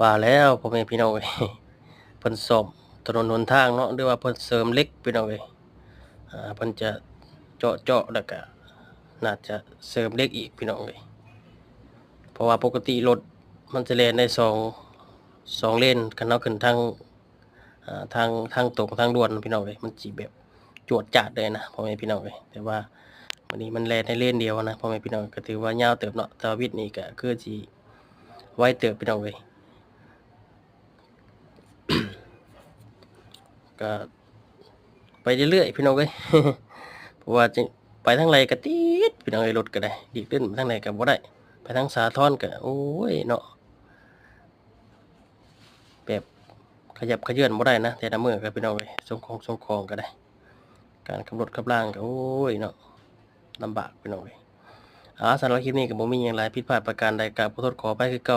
ว่าแล้วพ่อแม่พี่น้องเอ้ยเพิ่นซ่อมถนนหนทางเนาะหรือว่าเพิ่นเสริมเล็กพี่น้องเอ้ยอ่าเพิ่นจะเจาะเจาะแล้วก็น่าจะเสริมเล็กอีกพี่น้องเอ้ยเพราะว่าปกติรถมันจะแล่นได้สองสองเลนคันเอาขึ้นทางทางทางตรงทางด่วนพี่น้องเอ้ยมันสิแบบจวดจาดเลยนะพ่อแม่พี่น้องเอ้ยแต่ว่าวันนี้มันแล่นในเลนเดียวนะพ่อแม่พี่น้องก็ถือว่ายาวเติบเนาะแต่ว่าวิทย์นี่ก็คือสิไว้เติบพี่น้องเอ้ย ก็ไปเรื่อยๆพี่น้องเอ้ยเพราะว่าจะไปทางไรก็ติดพี่น้องเอ้ยรถก็ได้ดีขึ้นไปทางไหนก็บ่ได้ ไปทางสาทรก็โอ้ยเนาะแบบขยับขยื่นบ่ได้นะแต่ละมือก็พี่น้องเอ้ยส่งของส่งของก็ได้ การขับรถขับล่างก็โอ้ยเนาะลำบากพี่น้องเอ้ยอ่าสำหรับคลิปนี้ก็บ่มีหยังหลายผิดพลาดประการใดก็ขอโทษขออภัยคือเก่า